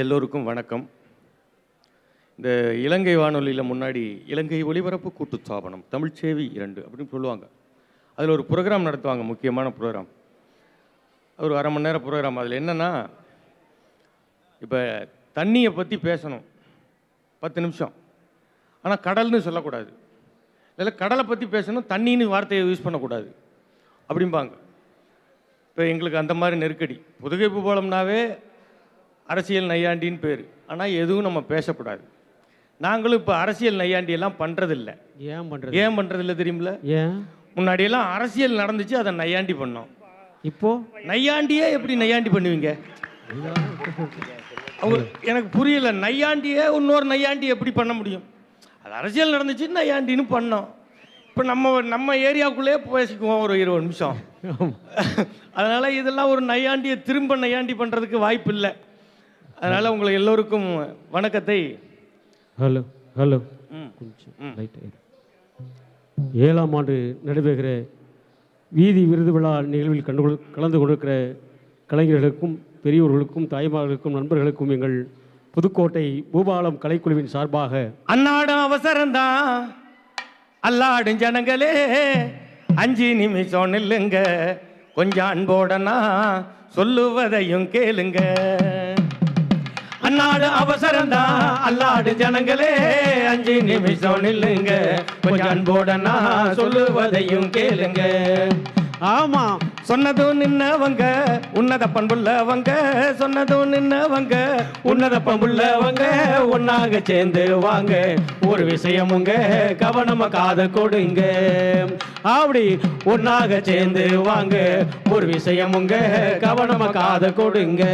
எல்லோருக்கும் வணக்கம். இந்த இலங்கை வானொலியில் முன்னாடி இலங்கை ஒலிபரப்பு கூட்டு ஸ்தாபனம் தமிழ்ச்சேவி இரண்டு அப்படின்னு சொல்லுவாங்க. அதில் ஒரு ப்ரோக்ராம் நடத்துவாங்க முக்கியமான ப்ரோக்ராம். ஒரு அரை மணி நேரம் ப்ரோக்ராம். அதில் என்னென்னா இப்போ தண்ணியை பற்றி பேசணும். பத்து நிமிஷம். ஆனால் கடல்னு சொல்லக்கூடாது. இல்லை கடலை பற்றி பேசணும் தண்ணின்னு வார்த்தையை யூஸ் பண்ணக்கூடாது. அப்படிம்பாங்க. இப்போ எங்களுக்கு அந்த மாதிரி நெருக்கடி. புதுகை பூபாலம்னாவே அரசியல் நையாண்டின்னு பேர். ஆனால் எதுவும் நம்ம பேசக்கூடாது நாங்களும் இப்போ அரசியல் நையாண்டியெல்லாம் பண்ணுறதில்ல ஏன் பண்றது? ஏன் பண்ணுறதில்ல தெரியுமில்ல? ஏன்? முன்னாடியெல்லாம் அரசியல் நடந்துச்சு அதை நையாண்டி பண்ணோம். இப்போ? நையாண்டியே எப்படி நையாண்டி பண்ணுவீங்க? அவங்க எனக்கு புரியல நையாண்டியே இன்னொரு நையாண்டி எப்படி பண்ண முடியும்? அது அரசியல் நடந்துச்சு நையாண்டின்னு பண்ணோம். இப்போ நம்ம நம்ம ஏரியாவுக்குள்ளேயே பேசிக்குவோம் ஒரு இருபது நிமிஷம். அதனால் இதெல்லாம் ஒரு நையாண்டியை திரும்ப நையாண்டி பண்ணுறதுக்கு வாய்ப்பு இல்லை அதனால் உங்களை எல்லோருக்கும் வணக்கத்தை. Hello hello. ம், கொஞ்சம் லைட்டாக ஏழாம் ஆண்டு நடைபெறுகிற வீதி விருது விழா நிகழ்வில் கண்டு கலந்து கொண்டிருக்கிற கலைஞர்களுக்கும் பெரியோர்களுக்கும் தாய்மார்களுக்கும் நண்பர்களுக்கும் எங்கள் புதுக்கோட்டை பூபாலம் கலைக்குழுவின் சார்பாக அன்னாடும் அவசரம்தான் அல்லாடும் ஜனங்களே அஞ்சு நிமிஷம் நில்லுங்க. கொஞ்சம் அன்போடனா சொல்லுவதையும் கேளுங்க. நாடு அவசரம் தான் அல்லாடு ஜனங்களே அஞ்சு நிமிஷம் நில்லுங்க. கொஞ்சம் அன்போடனா சொல்லுவதையும் கேளுங்க. ஆமா சொன்னதும் நின்னவங்க உன்னத பண்புள்ளவங்க சொன்னதும் நின்னவங்க உன்னத பண்புள்ளவங்க ஒன்னாக சேர்ந்து வாங்க. ஒரு விஷயமுங்க கவனமா காத கொடுங்க. அப்படி ஒன்னாக சேர்ந்து வாங்க. ஒரு விஷயமுங்க கவனமா காத கொடுங்க.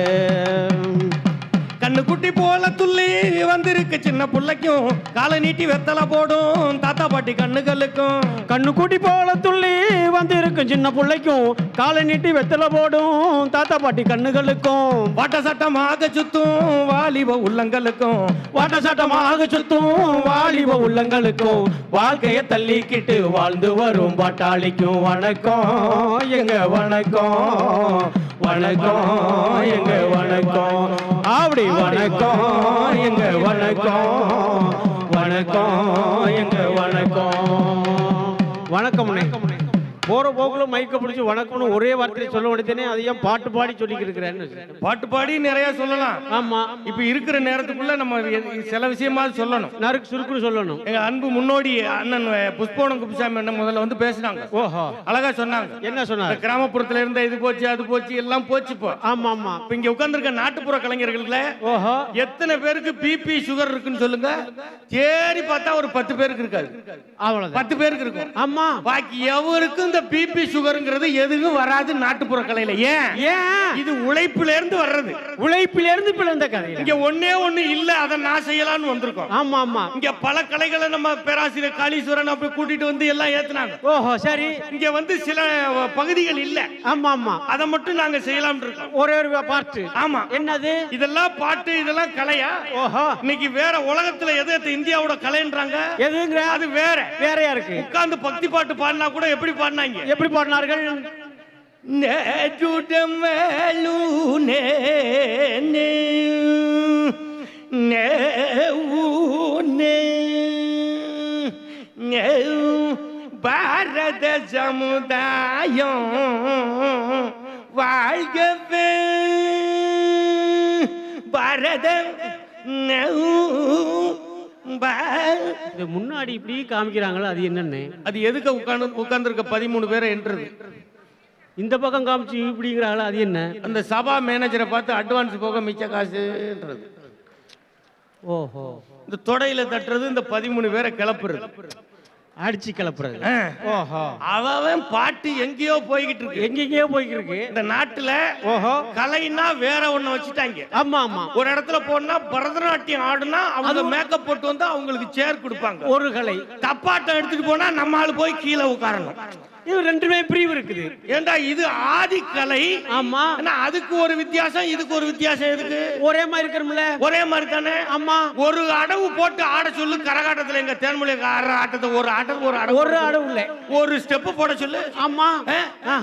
கண்ணு குட்டி போல துள்ளி வந்திருக்கு. சின்ன புள்ளைக்கும் காலை நீட்டி வெத்தலை போடும். தாத்தா பாட்டி கண்ணுகளுக்கும் கண்ணு குட்டி போல துள்ளி வந்திருக்கு. சின்ன பிள்ளைக்கும் காலை நீட்டி வெத்தலை போடும். தாத்தா பாட்டி கண்ணுகளுக்கும் வாட்ட சட்டமாக சுத்தும் வாலிப உள்ளங்களுக்கும். வாட்ட சட்டமாக சுத்தும் வாலிப உள்ளங்களுக்கும். வாழ்க்கைய தள்ளிக்கிட்டு வாழ்ந்து வரும் பாட்டாளிக்கும் வணக்கம். எங்க வணக்கம்? வணக்கம் எங்க வணக்கம்? அப்படி வணக்கம் எங்க வணக்கம். வணக்கம் எங்க வணக்கம். வணக்கம் போற போக்குல மைக்க பிடிச்சி வணக்கம்னு ஒரே வார்த்தையை சொல்ல வேண்டியதானே அதை ஏன் பாட்டு பாடி சொல்லிக்கிட்டு இருக்கிறேன்னு பாட்டு பாடி நிறைய சொல்லலாம். ஆமா. இப்ப இருக்கிற நேரத்துக்குள்ள நம்ம சில விஷயமாவது சொல்லணும். நறுக்கு சுருக்குன்னு சொல்லணும். எங்க அன்பு முன்னோடி அண்ணன் புஷ்பவனம் குப்புசாமி அண்ணன் முதல்ல வந்து பேசினாங்க. ஓஹோ. அழகா சொன்னாங்க. என்ன இந்த கிராமப்புறத்துல இருந்த இது போச்சு அது போச்சு எல்லாம் போச்சு இப்போ. ஆமா ஆமா. இப்ப இங்க உட்கார்ந்திருக்க நாட்டுப்புற கலைஞர்கள்ல ஓஹோ. எத்தனை பேருக்கு பிபி சுகர் இருக்குன்னு சொல்லுங்க? தேடி பார்த்தா ஒரு பத்து பேருக்கு இருக்காது. அவ்வளவுதான். பத்து பேருக்கு இருக்கும். ஆமா. பாக்கி எவருக்கும் இந்த பிபி சுகர்ங்கிறது எதுவும் வராது நாட்டுப்புற கலையில. ஏன்? ஏன்? இது உழைப்புல இருந்து வர்றது. உழைப்பிலிருந்து பிறந்த கதை இங்க ஒண்ணே ஒண்ணு இல்ல அதை நான் செய்யலாம்னு வந்திருக்கோம். ஆமா ஆமா. இங்க பல கலைகளை நம்ம பேராசிரியர் காளீஸ்வரன் அப்படி கூட்டிட்டு வந்து எல்லாம் ஏத்துனாங்க. ஓஹோ சரி. இங்க வந்து சில பகுதிகள் இல்ல. ஆமா ஆமா. அதை மட்டும் நாங்க செய்யலாம்னு இருக்கோம். ஒரே ஒரு பாட்டு. ஆமா. என்னது? இதெல்லாம் பாட்டு இதெல்லாம் கலையா? ஓஹோ. இன்னைக்கு வேற உலகத்துல எது இந்தியாவோட கலைன்றாங்க? எதுங்கிற? அது வேற. வேறையா இருக்கு. உட்கார்ந்து பக்தி பாட்டு பாடினா கூட எப்படி பாடினாங்க எப்படி பாடினார்கள் நேஜுடமேலூனே பாரத சமுதாயம் வாழ்கவே பாரத இது முன்னாடி இப்படி காமிக்கிறாங்களா அது என்னன்னு. அது எதுக்கு உட்கார்ந்து உட்கார்ந்துருக்க பதிமூணு பேரை என்றது. இந்த பக்கம் காமிச்சு இப்படிங்கிறாங்களா அது என்ன? அந்த சபா மேனேஜரை பார்த்து அட்வான்ஸ் போக மிச்ச காசுன்றது. ஓஹோ. இந்த தொடையில தட்டுறது இந்த பதிமூணு பேரை கிளப்புறது. அடிச்சு கிளப்புறது. ஓஹோ. அவன் பாட்டு எங்கேயோ போய்கிட்டு இருக்கு. எங்கெங்கேயோ போய்க்கு இருக்கு இந்த நாட்டுல ஓஹோ. கலைன்னா வேற ஒண்ணு வச்சுட்டாங்க. ஆமா ஆமா. ஒரு இடத்துல போனா பரதநாட்டியம் ஆடுனா அவங்க மேக்கப் போட்டு வந்து அவங்களுக்கு சேர் கொடுப்பாங்க. ஒரு கலை. தப்பாட்டம் எடுத்துட்டு போனா நம்ம ஆளு போய் கீழே உட்காரணும். இது ரெண்டுமே பிரிவு இருக்குது. ஏண்டா இது ஆதி கலை? ஆமா. ஆனா அதுக்கு ஒரு வித்தியாசம் இதுக்கு ஒரு வித்தியாசம் எதுக்கு? ஒரே மாதிரி இருக்கணும்ல. ஒரே மாதிரி தானே? ஆமா. ஒரு அடவு போட்டு ஆட சொல்லு கரகாட்டத்துல எங்க தேன்மொழி ஆடுற ஆட்டத்தை ஒரு ஆட்டம் ஒரு அடவு ஒரு அடவு இல்லை. ஒரு ஸ்டெப் போட சொல்லு. ஆமா.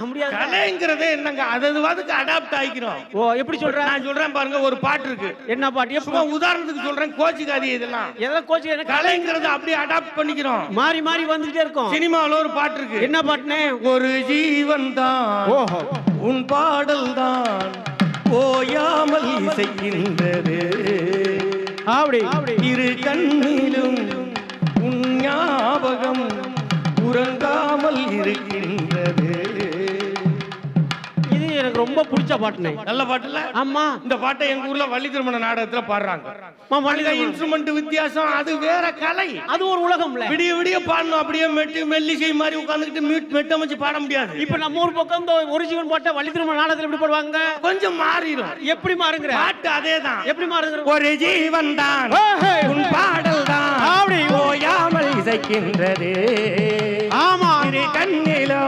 முடியாது. கலைங்கிறது என்னங்க? அது அதுக்கு அடாப்ட் ஆகிக்கிறோம் ஓ எப்படி சொல்ற? நான் சொல்றேன் பாருங்க ஒரு பாட்டு இருக்கு. என்ன பாட்டு? எப்போ உதாரணத்துக்கு சொல்றேன் கோச்சிக்காதி இதெல்லாம். எதாவது கோச்சு எனக்கு கலைங்கிறது அப்படியே அடாப்ட் பண்ணிக்கிறோம். மாறி மாறி வந்துகிட்டே இருக்கும். சினிமாவில் ஒரு பாட்டு இருக்கு. என்ன பாட்டுனே ஒரு ஜீவன் தான் உன் பாடல் தான் ஓயாமல் இசைக்கின்றது. இரு கண்ணிலும் உன் ஞாபகம் உறங்காமல் எனக்கு ரொம்ப பிடிச்ச பாட்டுனே. நல்ல பாட்டுல? ஆமா. இந்த பாட்டை எங்க ஊர்ல வள்ளி திருமண நாடகத்துல பாடுறாங்க. திருமணம். இன்ஸ்ட்ருமெண்ட் வித்தியாசம் அது வேற கலை. அது ஒரு உலகம்ல. விடிய விடிய பாடணும் அப்படியே மெட்டு மெல்லிசை மாதிரி உட்காந்துக்கிட்டு மியூட் மெட்டமைச்சு பாட முடியாது. இப்ப நம்ம ஊர் பக்கம் இந்த ஒரு ஜீவன் பாட்டை வள்ளி திரும்ப நாடகத்துல எப்படி போடுவாங்க? கொஞ்சம் மாறிடும் எப்படி மாறுங்கிற? பாட்டு அதேதான். எப்படி மாறுங்கிற? ஒரு ஜீவன் தான் உன் பாடல் தான். அப்படி. ஓயாமல் இசைக்கின்றது. ஆமா கண்ணிலோ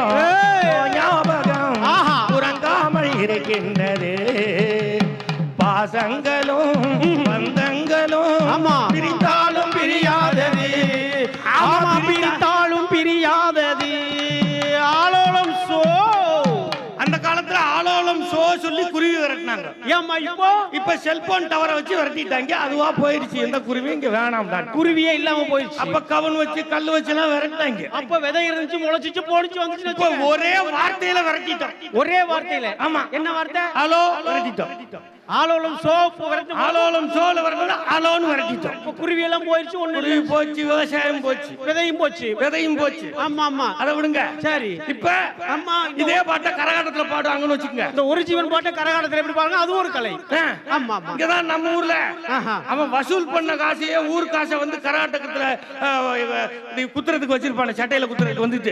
இப்போ செல்போன் டவரை வச்சு விரட்டிட்டாங்க அதுவா போயிடுச்சு. எந்த குருவியும் இங்க வேணாம் குருவியே இல்லாம போயிடுச்சு. அப்ப கவன் வச்சு கல் வச்சு எல்லாம் விரட்டினாங்க. அப்ப விதை இருந்துச்சு முளைச்சிச்சு போனிச்சு வந்துச்சு ஒரே வார்த்தையில விரட்டிட்டோம். ஒரே வார்த்தையில. ஆமா. என்ன வார்த்தை? ஹலோ விரட்டிட்டோம். ஆலோலம் சோப்பு வரது ஆலோலம் சோல வரணும் அலோன்னு விரட்டிட்டோம். இப்ப குருவி எல்லாம் போயிடுச்சு ஒண்ணு குருவி போச்சு விவசாயம் போச்சு. விதையும் போச்சு. விதையும் போச்சு. ஆமா ஆமா. அதை விடுங்க. சரி. இப்ப ஆமா இதே பாட்டை கரகாட்டத்துல பாடுவாங்கன்னு வச்சுக்கோங்க. இந்த ஒரு ஜீவன் பாட்டை கரகாட்டத்துல எப்படி பாருங்க அது ஒரு கலை. ஆமா ஆமா. இங்கதான் நம்ம ஊர்ல. அவன் வசூல் பண்ண காசையே ஊர் காசை வந்து இது குத்துறதுக்கு வச்சிருப்பான சட்டையில குத்துறதுக்கு வந்துட்டு.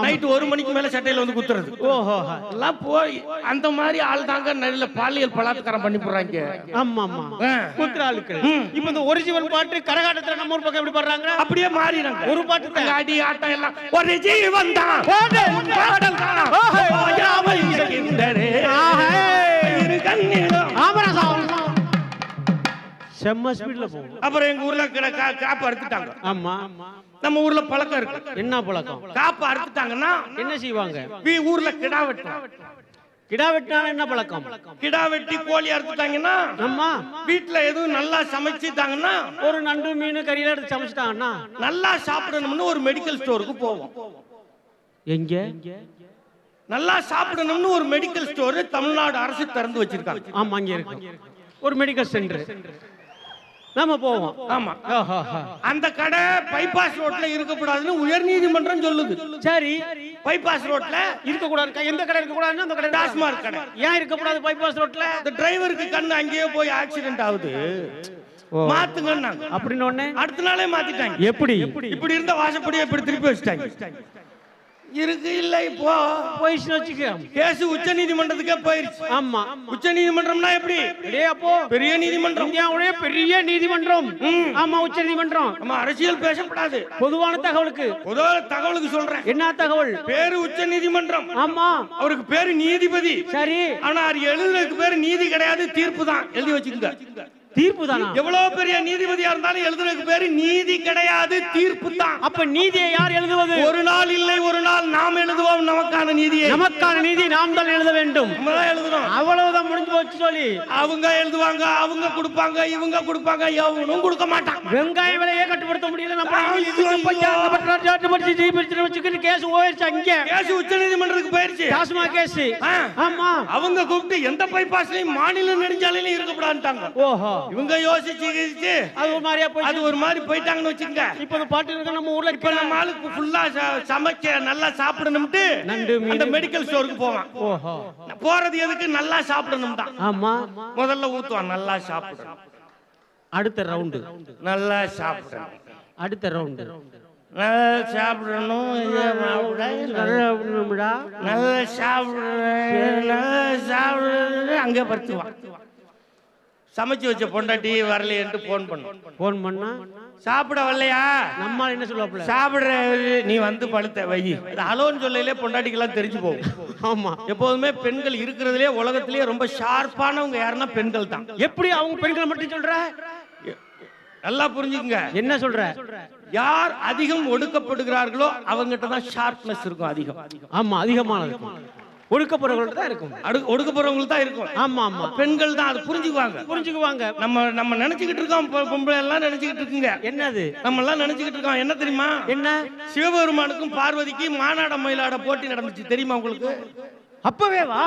நைட் ஒரு மணிக்கு மேல சட்டையில வந்து குத்துறது ஓஹோ. எல்லாம் போய் அந்த மாதிரி ஆள் தாங்க நல்ல பாலியல் பலாத்காரம் பண்ணி போடுறாங்க ஆமா. ஆமா ஆ. குத்துற ஆளுக்கள் இப்ப இந்த ஒரு ஜீவன் பாட்டு கரகாட்டத்துல நம்ம ஊர் பக்கம் எப்படி பாடுறாங்க? அப்படியே மாறினாங்க ஒரு பாட்டு அடி ஆட்டம் எல்லாம். ஒரு ஜீவன் தான். பாடல் தான். ஓயாமல். இரு கண்ணிலும். செம்ம ஸ்பீட்ல போகும். அப்புறம் எங்க ஊர்ல காப்பு அறுத்துட்டாங்க. ஆமா. நம்ம ஊர்ல பழக்கம் இருக்கு. என்ன பழக்கம்? காப்பு அறுத்துட்டாங்கன்னா என்ன செய்வாங்க? வீ ஊர்ல கிடா வெட்டணும் கிடா வெட்டினா என்ன பழக்கம்? கிடா வெட்டி கோழி அறுத்துட்டாங்கன்னா ஆமா வீட்டுல எதுவும் நல்லா சமைச்சுட்டாங்கன்னா ஒரு நண்டு மீன் கறியெல்லாம் எடுத்து சமைச்சிட்டாங்கன்னா? நல்லா சாப்பிடணும்னு ஒரு மெடிக்கல் ஸ்டோருக்கு போவோம். எங்க? நல்லா சாப்பிடணும்னு ஒரு மெடிக்கல் ஸ்டோர் தமிழ்நாடு அரசு திறந்து வச்சிருக்காங்க. ஆமா அங்க இருக்கு. ஒரு மெடிக்கல் சென்டர் நாம போவோம். ஆமா. அந்த கடை பைபாஸ் ரோட்ல இருக்கக்கூடாதுன்னு உயர் நீதிமன்றம் சொல்லுது. சரி. பைபாஸ் ரோட்ல இருக்க கூடாது எந்த கடை இருக்க கூடாதுன்னா அந்த கடை டாஸ்மாக் கடை. ஏன் இருக்க கூடாது பைபாஸ் ரோட்ல இந்த டிரைவருக்கு கண்ணு அங்கேயே போய் ஆக்சிடென்ட் ஆகுது. மாத்துங்கன்னாங்க. அப்படின்னு உடனே அடுத்த நாளே மாத்திட்டாங்க. எப்படி? இப்படி இருந்த வாசப்படியை இப்படி திருப்பி வச்சுட்டாங்க. இருக்கு இல்ல இப்போ போயிடுச்சுன்னு வச்சுக்க. கேஸ் உச்ச நீதிமன்றத்துக்கே போயிருச்சு. ஆமா. உச்ச நீதிமன்றம்னா எப்படி? அப்போ. பெரிய நீதிமன்றம். இந்தியாவுடைய பெரிய நீதிமன்றம். ஆமா உச்ச நீதிமன்றம். நம்ம அரசியல் பேசப்படாது. பொதுவான தகவலுக்கு. பொதுவா தகவலுக்கு சொல்றேன். என்ன தகவல்? பேரு உச்ச நீதிமன்றம். ஆமா. அவருக்கு பேரு நீதிபதி. சரி. ஆனா அது எழுதுறதுக்கு பேரு நீதி கிடையாது தீர்ப்பு தான். எழுதி வச்சுக்கோங்க. தீர்ப்பு தானா? எவ்வளவு பெரிய நீதிபதியா இருந்தாலும் எழுதுறதுக்கு பேரு நீதி கிடையாது தீர்ப்பு தான். அப்ப நீதியை யார் எழுதுவது? ஒரு நாள் இல்லை ஒரு நாள் நாம் எழுதுவோம் நமக்கான நீதியை. நமக்கான நீதி நாம் தான் எழுத வேண்டும். நம்ம தான் எழுதுறோம் அவ்வளவுதான் முடிஞ்சு போச்சு சொல்லி அவங்க எழுதுவாங்க அவங்க கொடுப்பாங்க இவங்க கொடுப்பாங்க எவனும் கொடுக்க மாட்டான் வெங்காய விலையே கட்டுப்படுத்த முடியல நம்ம கேஸ் ஓயிடுச்சு அங்க. கேஸ் உச்ச நீதிமன்றத்துக்கு போயிருச்சு. டாஸ்மாக் கேஸ். ஆமா. அவங்க கூப்பிட்டு எந்த பைபாஸ்லயும் மாநில நெடுஞ்சாலையிலும் இருக்கக்கூடாதுட்டாங்க ஓஹோ. இவங்க யோசிச்சு யோசிச்சு அது ஒரு மாதிரியா அது போய் ஒரு மாதிரி போயிட்டாங்கன்னு வச்சுக்கோங்க. இப்ப இந்த பாட்டு இருக்க நம்ம ஊர்ல இப்ப நம்ம ஆளுக்கு ஃபுல்லா சமைக்க நல்லா சாப்பிடணும்ட்டு. அந்த மெடிக்கல் ஸ்டோருக்கு போவான். போறது எதுக்கு? நல்லா சாப்பிடணும் தான் ஆமா. முதல்ல ஊத்துவான் நல்லா சாப்பிடணும். அடுத்த ரவுண்டு நல்லா சாப்பிடணும். அடுத்த ரவுண்டு நல்லா சாப்பிடணும். நல்லா சாப்பிடுறேன் நல்லா சாப்பிடுறேன் அங்கே படுத்துவான். சமைச்சு வச்ச பொண்டாட்டி வரலையேன்ட்டு ஃபோன் பண்ணும் போன் பண்ணா. சாப்பிட வரலையா நம்ம என்ன சொல்லுவாப்ல சாப்பிடுற நீ வந்து பழுத்த வை. அது அலோன்னு சொல்லலே பொண்டாட்டிக்கெல்லாம் தெரிஞ்சு போகும். ஆமா. எப்போதுமே பெண்கள் இருக்கிறதுலே உலகத்திலேயே ரொம்ப ஷார்ப்பானவங்க யாருன்னா பெண்கள் தான். எப்படி அவங்க பெண்களை மட்டும் சொல்ற? நல்லா புரிஞ்சுக்குங்க. என்ன சொல்ற? யார் அதிகம் ஒடுக்கப்படுகிறார்களோ அவங்ககிட்ட தான் ஷார்ப்னஸ் இருக்கும் அதிகம். ஆமா அதிகமானது. ஒடுக்கப்படுறவங்கள்ட்ட தான் இருக்கும். ஒடுக்கப்படுறவங்களுக்கு தான் இருக்கும். ஆமா ஆமா. பெண்கள் தான் அது புரிஞ்சுக்குவாங்க. புரிஞ்சுக்குவாங்க. நம்ம நம்ம நினைச்சுக்கிட்டு இருக்கோம். பொம்பளை எல்லாம் நினைச்சுக்கிட்டு இருக்குங்க. என்னது? நம்ம எல்லாம் நினைச்சுக்கிட்டு இருக்கோம். என்ன தெரியுமா? என்ன? சிவபெருமானுக்கும் பார்வதிக்கும் மானாட மயிலாட போட்டி நடந்துச்சு. தெரியுமா உங்களுக்கு? அப்பவே வா.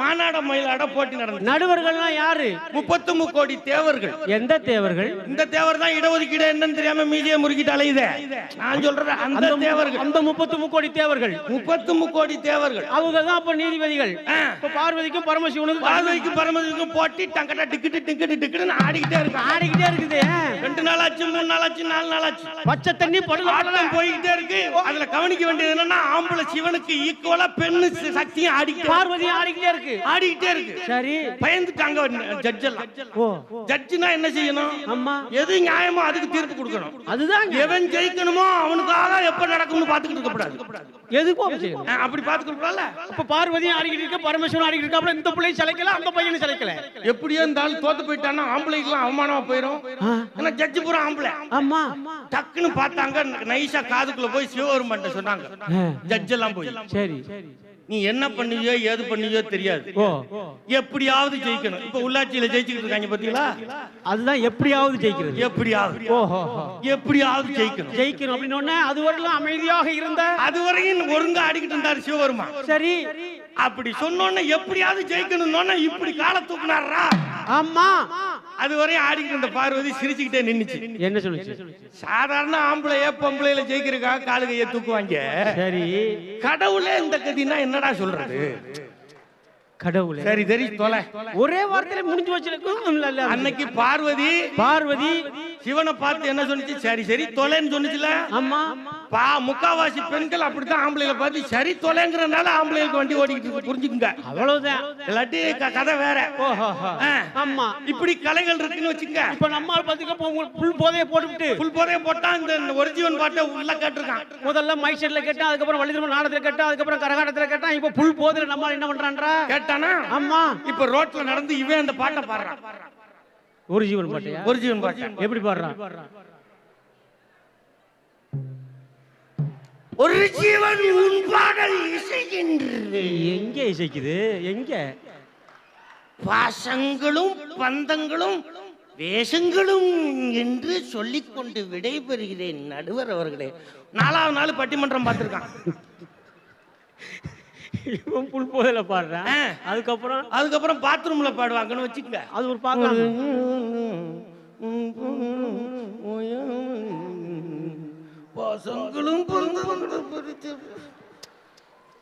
மானாட மயிலாட போட்டி நடந்துச்சு. நடுவர்கள்லாம் யாரு? முப்பத்து முக்கோடி தேவர்கள். எந்த தேவர்கள்? இந்த தேவர் தான் இடஒதுக்கீடு என்னன்னு தெரியாம மீதியை முறுக்கிட்டு அலையுதே. நான் சொல்றேன் அந்த தேவர்கள். அந்த முப்பத்து முக்கோடி தேவர்கள். முப்பத்து முக்கோடி தேவர்கள். அவங்க தான் அப்ப நீதிபதிகள். இப்ப பார்வதிக்கும் பரமசிவனுக்கும் பார்வதிக்கு பரமதிக்கும் போட்டி டங்கட்டா டிக்கெட்டு டிக்கெட்டு டிக்கெட்டுன்னு ஆடிக்கிட்டே இருக்கான் ஆடிக்கிட்டே இருக்குது. ரெண்டு நாள் ஆச்சு மூணு நாள் ஆச்சு நாலு நாள் ஆச்சு பச்சை தண்ணி ஆட்டம் போய்கிட்டே இருக்கு. அதுல கவனிக்க வேண்டியது என்னன்னா ஆம்பளை சிவனுக்கு ஈக்குவலா பெண்ணு சக்தியும் ஆடிக்கிட்டே பார்வதி ஆடிக்கிட்டே இருக்கு. ஆடிக்கிட்டே இருக்கு. சரி. பயந்துட்டாங்க ஜட்ஜ் எல்லாம். ஜட்ஜுனா என்ன செய்யணும்? அம்மா. எது நியாயமோ அதுக்கு தீர்ப்பு கொடுக்கணும். அதுதான் எவன் ஜெயிக்கணுமோ அவனுக்காக எப்ப நடக்கும்னு பாத்துக்கிட்டு இருக்கக்கூடாது எதுக்கும் அப்படி பாத்துக்கலாம்ல அப்ப பார்வதி ஆடிக்கிட்டு இருக்க பரமசிவன் ஆடிக்கிட்டு இருக்க அப்புறம் இந்த பிள்ளையும் சிலைக்கல அந்த பையனும் சிலைக்கல? எப்படியோ இருந்தாலும் தோத்து போயிட்டான்னா ஆம்பளைக்கெல்லாம் அவமானமா போயிடும் ஏன்னா ஜட்ஜு பூரா ஆம்பளை. ஆமா டக்குன்னு பார்த்தாங்க நைஸா காதுக்குள்ள போய் சிவபெருமான்ட்ட சொன்னாங்க. ஜட்ஜ் எல்லாம் போய். சரி. நீ என்ன பண்ணுவியோ ஏது பண்ணுவியோ தெரியாது. ஓ. எப்படியாவது ஜெயிக்கணும். இப்ப உள்ளாட்சியில ஜெயிச்சுக்கிட்டு இருக்காங்க பாத்தீங்களா? அதுதான் எப்படியாவது ஜெயிக்கிறது. எப்படியாவது. ஓஹோ எப்படியாவது ஜெயிக்கணும். ஜெயிக்கணும் அப்படின்னு அது வரலாம் அமைதியாக இருந்த அதுவரையும் ஒழுங்கா ஆடிக்கிட்டு இருந்தாரு சிவபெருமான். சரி. அப்படி சொன்னோன்னே எப்படியாவது ஜெயிக்கணும்னு இப்படி காலை தூக்குனாரா? ஆமா. அது வரையும் ஆடிக்கிட்டு இருந்த பார்வதி சிரிச்சுக்கிட்டே நின்னுச்சு. என்ன சொல்லுச்சு? சாதாரண ஆம்பளைய பொம்பளையில ஜெயிக்கிறதுக்காக காலு கையை தூக்குவாங்க. சரி. கடவுளே இந்த கதினா என்னடா சொல்றது? கடவுளே. சரி சரி தொலை. ஒரே வார்த்தையில முடிஞ்சு வச்சிருக்கும். அன்னைக்கு பார்வதி பார்வதி சிவனை பார்த்து என்ன சொன்னுச்சு? சரி சரி தொலைன்னு சொன்னுச்சுல? ஆமா. பா முக்காவாசி பெண்கள் அப்படித்தான் ஆம்பளைல பார்த்து சரி தொலைங்கிறனால ஆம்பளைகளுக்கு வண்டி ஓடிக்கிட்டு இருக்கு. புரிஞ்சுக்குங்க. அவ்வளவுதான். இல்லாட்டி கதை வேற. ஆமா. இப்படி கலைகள் இருக்குன்னு வச்சுங்க இப்ப நம்ம பாத்துக்க புல் போதைய போட்டுவிட்டு. புல் போதைய போட்டா இந்த ஒரிஜினல் பாட்டை உள்ள கேட்டிருக்கான். முதல்ல மைசெட்ல கேட்டா அதுக்கப்புறம் வள்ளிதர்ம நாடத்துல கேட்டா அதுக்கப்புறம் கரகாட்டத்துல கேட்டா இப்ப புல் போதையில நம்ம என்ன பண்றான்றா? கேட்டானா? ஆமா. இப்ப ரோட்ல நடந்து இவன் அந்த பாட்டை பாடுறான். ஒரு ஜீவன் பாட்டையா? ஒரிஜினல் பாட்டு. எப்படி பாடுறான்? ஒரு ஜீவன் உன் பாடல் இசைகின்றது எங்க இசைக்குது? எங்க? பாசங்களும் பந்தங்களும் வேஷங்களும் என்று சொல்லிக்கொண்டு விடைபெறுகிறேன் நடுவர் அவர்களே. நாலாவது நாள் பட்டிமன்றம் பார்த்திருக்கான். இவன் புல் போதையில பாடுறான். அதுக்கப்புறம்? அதுக்கப்புறம் பாத்ரூம்ல பாடுவாங்கன்னு வச்சுக்கங்க. அது ஒரு பார்க்கலாம் பாசங்களும்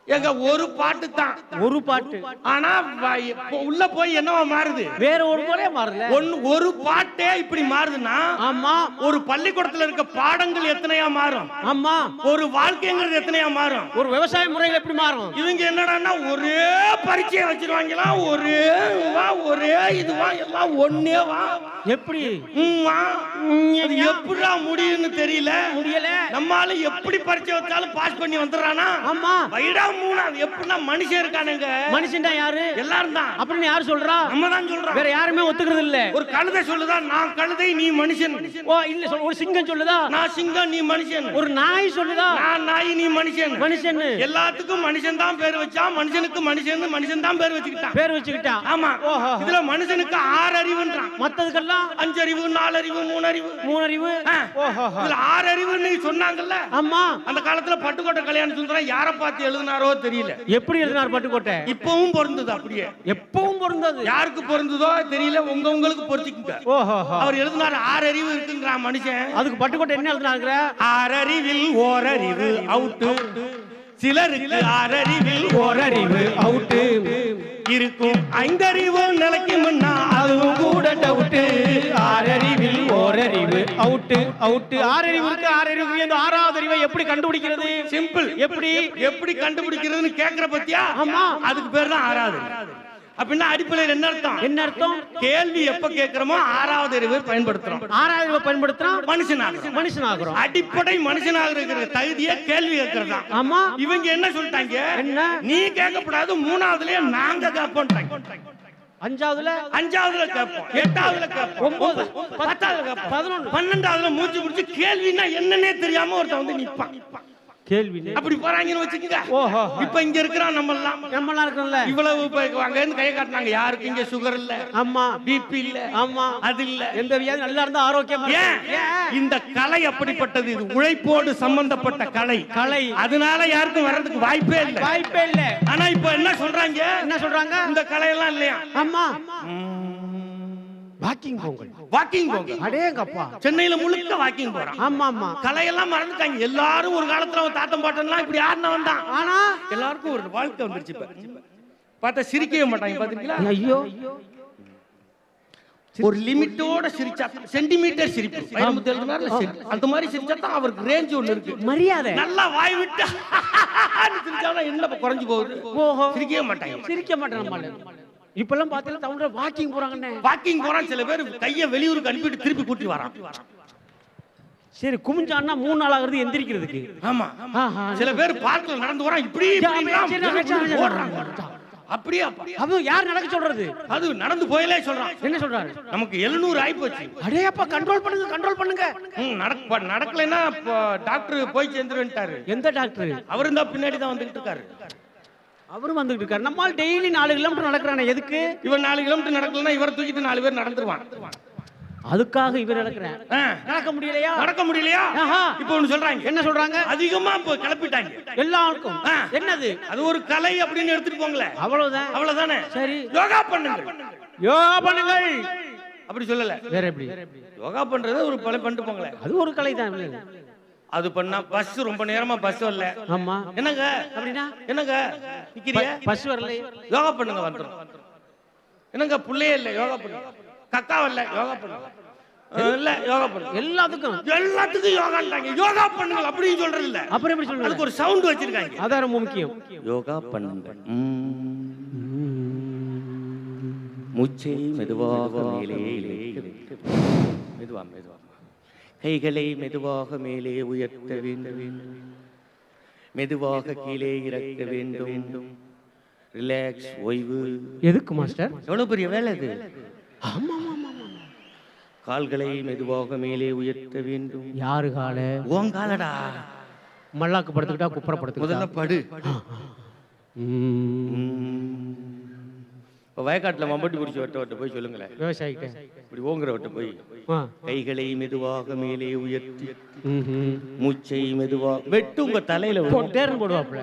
எங்க ஒரு பாட்டு தான். ஒரு பாட்டு. ஆனா வ- உள்ள போய் என்னவா மாறுது? வேற ஒரு முறையே மாறல. ஒன்னு ஒரு பாட்டே இப்படி மாறுதுன்னா ஆமா. ஒரு பள்ளிக்கூடத்துல இருக்க பாடங்கள் எத்தனையா மாறும்? ஆமா. ஒரு வாழ்க்கைங்கிறது எத்தனையா மாறும்? ஒரு விவசாய முறையில் எப்படி மாறும்? இவங்க என்னடான்னா ஒரே பரீட்சையை வச்சிருவாங்களா ஒரே இதுவா ஒரே இதுவா எல்லாம் ஒன்னே வா. எப்படி? வா. எப்படிடா முடியும்னு தெரியல. முடியல. நம்மால எப்படி பரீட்சை வச்சாலும் பாஸ் பண்ணி வந்துடுறானா? ஆமா. வைடா மூணா எப்படின்னா மனுஷன் இருக்கானுங்க. மனுஷன் தான் யாரு? எல்லாரும் தான் அப்படின்னு யாரு சொல்றா? நம்ம தான் சொல்றோம். வேற யாருமே ஒத்துக்கிறது இல்ல. ஒரு கழுதை சொல்லுதா? நான் கழுதை நீ மனுஷன். ஓ இல்ல சொல் ஒரு சிங்கம் சொல்லுதா? நான் சிங்கம் நீ மனுஷன். ஒரு நாய் சொல்லுதா? நான் நாய் நீ மனுஷன். மனுஷன். எல்லாத்துக்கும் மனுஷன் தான் பேர் வச்சா மனுஷனுக்கு மனுஷன் மனுஷன் தான் பேர் வச்சுக்கிட்டான் பேர் வச்சுக்கிட்டா? ஆமா. இதுல மனுஷனுக்கு ஆறு அறிவுன்றான். மத்ததுக்கெல்லாம்? அஞ்சு அறிவு நாலு அறிவு மூணு அறிவு மூணு அறிவு இதுல ஆறு அறிவுன்னு சொன்னாங்கல்ல? ஆமா. அந்த காலத்துல பட்டுக்கோட்டை கல்யாண சுந்தரம் யாரை பார்த்து எழுதினாரோ தெரியல. எப்படி எழுதினார் பட்டுக்கோட்டை? இப்பவும் பொருந்தது அப்படியே. எப்பவும் பொருந்தது. யாருக்கு பொருந்ததோ தெரியல உங்க உங்களுக்கு பொருத்திக்குங்க. ஓஹோ அவர் எழுதினார் ஆறு அறிவு இருக்குங்கிறான் மனுஷன். அதுக்கு பட்டுக்கோட்டை என்ன எழுதினாருங்கிற? ஆறறிவில் ஓரறிவு அவுட்டு. சிலருக்கு ஆறறிவில் ஓரறிவு அவுட்டு. இருக்கும். ஐந்தறிவு நிலைக்கும்னா அதுவும் கூட டவுட்டு. அவுட்டு அவுட்டு ஆறறிவு இருக்கு ஆறறிவு இந்த ஆறாவது அறிவை எப்படி கண்டுபிடிக்கிறது? சிம்பிள் எப்படி எப்படி கண்டுபிடிக்கிறதுன்னு கேக்குற பத்தியா? ஆமா. அதுக்கு பேர் தான் ஆறாவது அப்படின்னா அடிப்படையில் என்ன அர்த்தம்? என்ன அர்த்தம்? கேள்வி எப்ப கேட்கிறோமோ ஆறாவது அறிவை பயன்படுத்துறோம். ஆறாவது அறிவை பயன்படுத்துறான் மனுஷனாக மனுஷன் ஆகுறோம் அடிப்படை மனுஷனாக இருக்கிற தகுதியை கேள்வி கேட்கறதா ஆமா. இவங்க என்ன சொல்லிட்டாங்க? என்ன? நீ கேட்கக்கூடாது மூணாவதுலயே நாங்க கேட்போம் அஞ்சாவதுல அஞ்சாவதுல கேட்போம். எட்டாவதுல கேட்போம். ஒன்பது, கேட்போம். பதினொன்னு. பன்னெண்டாவதுல மூச்சு முடிச்சு கேள்வின்னா என்னன்னே தெரியாம ஒருத்தன் வந்து நிப்பான். கேள்வி அப்படி போறாங்கன்னு வச்சுக்கோங்க. ஓஹோ. இப்ப இங்க இருக்கிறான் நம்ம எல்லாம் நம்மளாம் இருக்கோம்ல. இவ்வளவு அங்க இருந்து கையை காட்டினாங்க. யாருக்கு இங்க சுகர் இல்ல. ஆமா. பிபி இல்ல. ஆமா. அது இல்ல. எந்த வியாதி நல்லா இருந்தா ஆரோக்கியமா. இந்த கலை அப்படிப்பட்டது இது உழைப்போடு சம்பந்தப்பட்ட கலை. கலை. அதனால யாருக்கும் வர்றதுக்கு வாய்ப்பே இல்ல. வாய்ப்பே இல்ல. ஆனா இப்ப என்ன சொல்றாங்க? என்ன சொல்றாங்க? இந்த கலையெல்லாம் இல்லையா? ஆமா. வாக்கிங் போங்க. வாக்கிங் போங்க அடேங்கப்பா. சென்னையில முழுக்க வாக்கிங் போறான். ஆமா ஆமா கலையெல்லாம் மறந்துட்டாங்க. எல்லாரும் ஒரு காலத்துல அவன் தாத்தம் பாட்டன்லாம் இப்படி ஆடினவன் தான். ஆனா? எல்லாருக்கும் ஒரு வாழ்க்கை வந்துருச்சு இப்ப. பார்த்தா சிரிக்கவே மாட்டாங்க. பாத்தீங்களா? ஐயோ. ஒரு லிமிட்டோட சிரிச்சா சென்டிமீட்டர் சிரிப்பு. எழுதினார்ல, சென்டி- அந்த மாதிரி சிரிச்சா தான் அவருக்கு ரேஞ்ச் ஒண்ணு இருக்கு. மரியாதை. நல்லா வாய் விட்டு சிரிச்சாலும் என்ன குறைஞ்சு போகுது? ஓஹோ. சிரிக்கவே மாட்டாங்க. சிரிக்க நம்மள. இப்பெல்லாம் பார்த்தீங்கன்னா தமிழ்ல வாக்கிங் போறாங்கண்ணே. வாக்கிங் போறான் சில பேர் கைய வெளியூருக்கு அனுப்பிட்டு திருப்பி கூட்டி வரான் சரி குமிஞ்சான்னா மூணு நாள் ஆகுறது எந்திரிக்கிறதுக்கு. ஆமா. சில பேர் பார்க்ல நடந்து வரான் இப்படி அப்படியே அப்பா. அதுவும் யார் நடக்க சொல்றது? அது நடந்து போயலே சொல்றான் என்ன சொல்றாரு? நமக்கு எழுநூறு ஆயி போச்சு. அடே அப்பா கண்ட்ரோல் பண்ணுங்க. கண்ட்ரோல் பண்ணுங்க நடக்க நடக்கலைன்னா டாக்டர் போய் சேர்ந்துருன்ட்டாரு எந்த டாக்டர் அவரும் தான் பின்னாடி தான் வந்துகிட்டு இருக்காரு. அவரும் வந்துகிட்டு இருக்காரு. நம்மால் டெய்லி நாலு கிலோமீட்டர் நடக்கிறானே எதுக்கு? இவன் நாலு கிலோமீட்டர் நடக்கலன்னா இவரை தூக்கிட்டு நாலு பேர் நடந்துருவான் அதுக்காக இவர் நடக்கிறேன் நடக்க முடியலையா? நடக்க முடியலையா. இப்போ ஒண்ணு சொல்றாங்க. என்ன சொல்றாங்க? அதிகமா இப்போ கிளப்பிட்டாங்க. எல்லாருக்கும். என்னது? அது ஒரு கலை அப்படின்னு எடுத்துட்டு போங்களேன் அவ்வளவுதான். அவ்வளவுதானே? சரி. யோகா பண்ணுங்க யோகா பண்ணுங்கள். அப்படி சொல்லல. வேற எப்படி? யோகா பண்றது ஒரு பல பண்ணிட்டு போங்களேன் அது ஒரு கலை தான் அது பண்ணா பஸ் ரொம்ப நேரமா பஸ் வரல. ஆமா. என்னங்க? அப்படின்னா? என்னங்க? நிக்கிறிய பஸ் வரல யோகா பண்ணுங்க வந்துரும். என்னங்க புள்ளையே இல்ல யோகா பண்ணுங்க கக்கா வரல யோகா பண்ணுங்க இல்ல யோகா பண்ணுங்க எல்லாத்துக்கும். எல்லாத்துக்கும் யோகான்றாங்க. யோகா பண்ணுங்க அப்படின்னு சொல்றது இல்ல. அப்புறம் எப்படி சொல்லுங்க அதுக்கு ஒரு சவுண்ட் வச்சிருக்காங்க. அதான் ரொம்ப முக்கியம். யோகா பண்ணுங்க. மூச்சை மெதுவாக மேலே. மெதுவா மெதுவா. கைகளை மெதுவாக மேலே உயர்த்த வேண்டும். மெதுவாக கீழே இறக்க வேண்டும். ரிலாக்ஸ் ஓய்வு. எதுக்கு மாஸ்டர்? எவ்வளவு பெரிய வேலை இது? ஆமா ஆமா ஆமா கால்களை மெதுவாக மேலே உயர்த்த வேண்டும். யாரு கால? ஓன் காலடா. மல்லாக்கு படுத்துக்கிட்டா குப்புற முதல்ல படுத்துக்கிட்டா படு. இப்போ வயக்காட்டுல மம்பட்டி பிடிச்சி வட்ட வட்ட போய் சொல்லுங்களேன். விவசாயிகிட்ட இப்படி ஓங்குறவட்ட போய். கைகளை மெதுவாக மேலே உயர்த்தி. மூச்சை மெதுவா வெட்டு உங்க தலையில. தேர்ந்து போடுவாப்புல?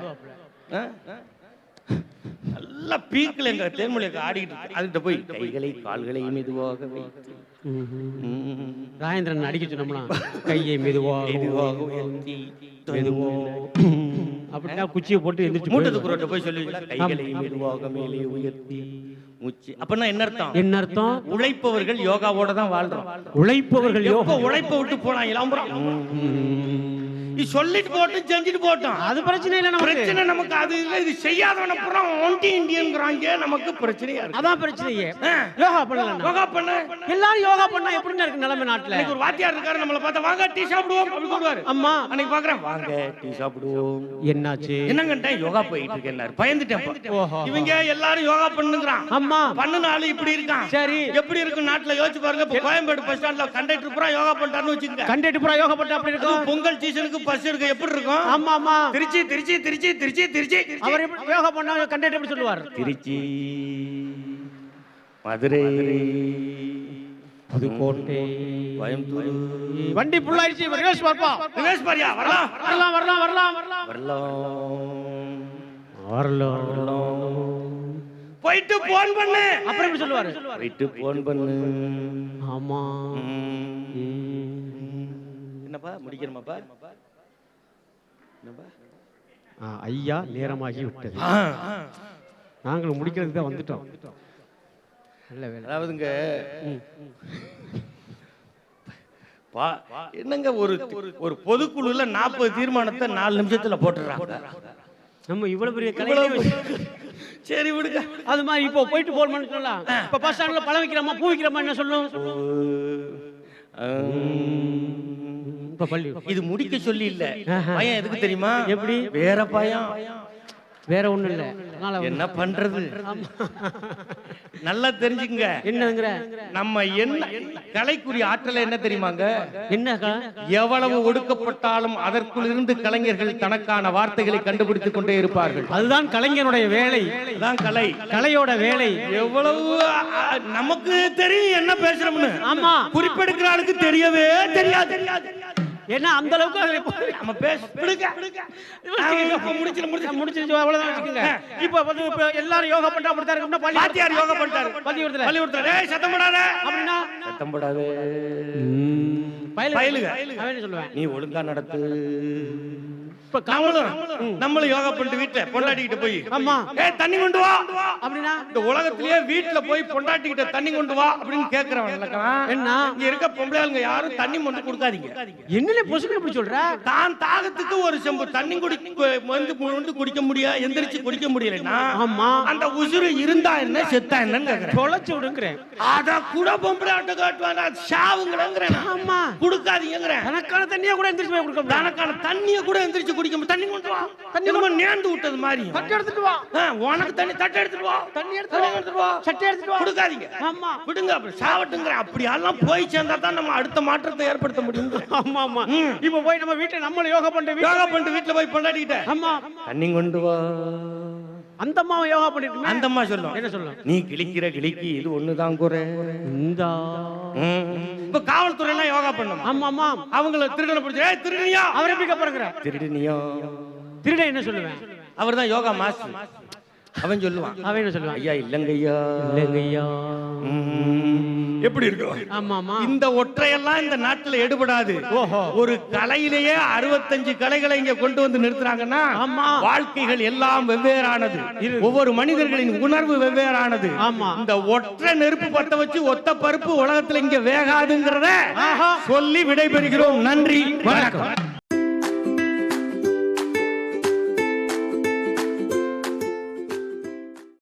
நல்லா பீக்கில் எங்க தேன்மொழியை ஆடிக்கிட்டு. அதுகிட்ட போய் கைகளை கால்களை மெதுவாக ராஜேந்திரன் அடிக்க சொன்னோம்னா கையை மெதுவாக மெதுவாக உயர்த்தி. அப்படின்னா குச்சியை போட்டு எந்திரிச்சு மூட்டத்துக்கு போயிடுவான். ரோட்ட போய் சொல்லுவீங்களா? கைகளை மெதுவாக மேலே உயர்த்தி. மூச்சு. அப்பன்னா என்ன அர்த்தம்? என்ன அர்த்தம்? உழைப்பவர்கள் யோகாவோட தான் வாழ்றோம். உழைப்பவர்கள் யோகம் உழைப்ப விட்டு போனா இளம்புறம் நீ சொல்லிட்டு போட்டும் செஞ்சுட்டு போட்டோம் அது பிரச்சனை இல்லை நமக்கு. பிரச்சனை நமக்கு அது இல்ல இது செய்யாதவன அப்புறம் ஒன்டி இந்தியன்ங்கிறாங்க நமக்கு பிரச்சனையா இருக்கு. அதான் பிரச்சனையே. யோகா பண்ணலாம் யோகா பண்ண. எல்லாரும் யோகா பண்ணா எப்படின்னு இருக்கு நிலைமை நாட்டுல? இன்னைக்கு ஒரு வாத்தியார் இருக்காரு நம்மள பார்த்தா வாங்க டீ சாப்பிடுவோம் அப்படி கூடுவாரு அம்மா. அன்னைக்கு பாக்குறேன் வாங்க டீ சாப்பிடுவோம். என்னாச்சு? என்னங்கன்ட்டேன் யோகா போயிட்டு இருக்கேன் பயந்துட்டேன் இப்ப. ஓஹோ. இவங்க எல்லாரும் யோகா பண்ணுங்கிறான். அம்மா. பண்ணுனாலும் இப்படி இருக்கான். சரி. எப்படி இருக்கு நாட்டுல? யோசிச்சு பாருங்க கோயம்பேடு பஸ் ஸ்டாண்ட்ல கண்டக்டர் பூரா யோகா பண்ணிட்டாருன்னு வச்சுக்கோங்க. கண்டேட்டு பூரா யோகா பண்ணா அப்படி இருக்கும்? பொங்கல் சீசனுக்கு பஸ் இருக்கு எப்படி இருக்கும்? ஆமா ஆமா திருச்சி திருச்சி திருச்சி திருச்சி திருச்சி. அவர் எப்படி யோகா பண்ணா கண்டேட் எப்படி சொல்லுவார்? திருச்சி. மதுரை. புதுக்கோட்டை. கோயம்புத்தூர். வண்டி புள்ளாயிடுச்சு ரிவர்ஸ் பார்ப்பா. தினேஷ் பாரியா? வரலாம். வரலாம் வரலாம் வரலாம் வரலாம். வரலாம். வரலாம். போயிட்டு போன் பண்ணு. அப்புறம் எப்படி சொல்லுவாரு? போயிட்டு போன் பண்ணு. ஆமா. என்னப்பா முடிக்கிறமாப்பா ஐயா நேரமாகி விட்டது. நாங்கள் முடிக்கிறதுக்கு தான் வந்துட்டோம். அதாவதுங்க பா- என்னங்க ஒரு ஒரு பொதுக்குழுல நாற்பது தீர்மானத்தை நாலு நிமிஷத்துல போட்டுறாங்க. நம்ம இவ்வளவு பெரிய கலைஞர் சரி விடுங்க. அது மாதிரி இப்போ போயிட்டு பண்ண சொல்லலாம் இப்ப பஸ் ஸ்டாண்ட்ல பழம் வைக்கிறோமா பூ வைக்கிறோமா என்ன சொல்லும்? பள்ளி. இது முடிக்க சொல்லி இல்ல. பயம் எதுக்கு தெரியுமா? எப்படி? வேற பயம் வேற ஒண்ணும் இல்ல. என்ன பண்றது? நல்லா தெரிஞ்சுங்க. என்னங்கிற? நம்ம என்ன கலைக்குரிய ஆற்றல் என்ன தெரியுமாங்க? என்னக்கா? எவ்வளவு ஒடுக்கப்பட்டாலும் அதற்குள் இருந்து கலைஞர்கள் தனக்கான வார்த்தைகளை கண்டுபிடித்துக் கொண்டே இருப்பார்கள். அதுதான் கலைஞனுடைய வேலை. அதான் கலை. கலையோட வேலை. எவ்வளவு நமக்கு தெரியும் என்ன பேசுறோம்னு. ஆமா. குறிப்பெடுக்கிற ஆளுக்கு தெரியவே தெரியாது. ஏன்னா அந்த அளவுக்கு நம்ம பேச முடிச்சு முடிச்சு முடிச்சிருச்சு அவ்வளவுதான் வச்சுக்கோங்க. இப்போ வந்து இப்போ எல்லாரும் யோகா பண்ணிட்டு அப்படித்தான் இருக்கணும்னா பள்ளி பாத்தியார் யோகா பண்ணிட்டாரு. பள்ளிக்கூடத்துல. பள்ளிக்கூடத்துல. டேய் சத்தம் போடாத. அப்படின்னா சத்தம் போடாத. அவன் என்ன சொல்லுவேன். நீ ஒழுங்கா நடத்து. இப்ப நம்மளும் யோகா பண்ணிட்டு வீட்டுல பொண்டாட்டிக்கிட்ட போய். ஆமா. ஏய் தண்ணி கொண்டு வா. அப்படின்னா? இந்த உலகத்திலேயே வீட்டுல போய் பொண்டாட்டிக்கிட்ட தண்ணி கொண்டு வா அப்படின்னு என்ன? இங்க இருக்க பொம்பளைங்க யாரும் தண்ணி மட்டும் கொடுக்காதீங்க. என்னல பொசுக்கு இப்படி சொல்ற? தான் தாகத்துக்கு ஒரு செம்பு தண்ணி குடி வந்து குடிக்க முடியாது எந்திரிச்சு குடிக்க முடியலன்னா ஆமா. அந்த உசுறு இருந்தா என்ன செத்தா என்னன்னு கேக்குறேன். தொலைச்சு விடுங்கிறேன். அத கூட பொம்பளை ஆட்ட காட்டுவாங்க சாவுங்கிறேன் ஆமா. கொடுக்காதீங்கிறேன் கணக்கான தண்ணியா கூட எந்திரிச்சு போய் கொடுக்க தனக்கான தண்ணிய கூட எந்திரிச்சு குடிக்க. தண்ணி கொண்டு வா. தண்ணி நம்ம நேர்ந்து விட்டது மாதிரி. தட்டு எடுத்துட்டு வா. உனக்கு தண்ணி தட்டை எடுத்துட்டு வா. தண்ணி எடுத்துட்டு வா. எடுத்துட்டு வா. சட்டை எடுத்துட்டு வா. கொடுக்காதீங்க. ஆமா. விடுங்க அப்படி சாவட்டுங்கிற அப்படி எல்லாம் போய் சேர்ந்தா தான் நம்ம அடுத்த மாற்றத்தை ஏற்படுத்த முடியும். ஆமா ஆமா. இப்போ போய் நம்ம வீட்டை நம்மள யோகா பண்ணிட்டு வீட்டுல- யோகா பண்ணிட்டு வீட்டுல போய் பொண்டாட்டிக்கிட்ட. ஆமா. தண்ணி கொண்டு வா. அந்த அம்மாவை யோகா பண்ணிட்டு அந்த அம்மா சொல்லும். என்ன சொல்லும்? நீ கிழிக்கிற கிழிக்கு இது ஒண்ணுதான் குறை. இந்த. இப்ப காவல்துறை எல்லாம் யோகா பண்ணும்? ஆமா ஆமா அவங்கள திருடனை பிடிச்சி ஏய் திருடனியா? அவரை எப்படி கப்புறங்கிற திருடனியா? திருட என்ன சொல்லுவேன்? அவர் தான் யோகா மாஸ்டர். அவன் சொல்லுவான். அவன் என்ன சொல்லுவான்? ஐயா இல்லங்கய்யா. இல்லைங்கய்யா. எப்படி இருக்கும் இந்த ஒற்றையெல்லாம் இந்த நாட்டுல எடுபடாது. ஓஹோ. ஒரு கலையிலேயே அறுபத்தஞ்சு கலைகளை இங்க கொண்டு வந்து நிறுத்துறாங்கன்னா ஆமா. வாழ்க்கைகள் எல்லாம் வெவ்வேறானது. ஒவ்வொரு மனிதர்களின் உணர்வு வெவ்வேறானது. ஆமா. இந்த ஒற்றை நெருப்பு பத்த வச்சு ஒத்த பருப்பு உலகத்துல இங்க வேகாதுங்கிறத ஆஹா. சொல்லி விடைபெறுகிறோம். நன்றி. வணக்கம்.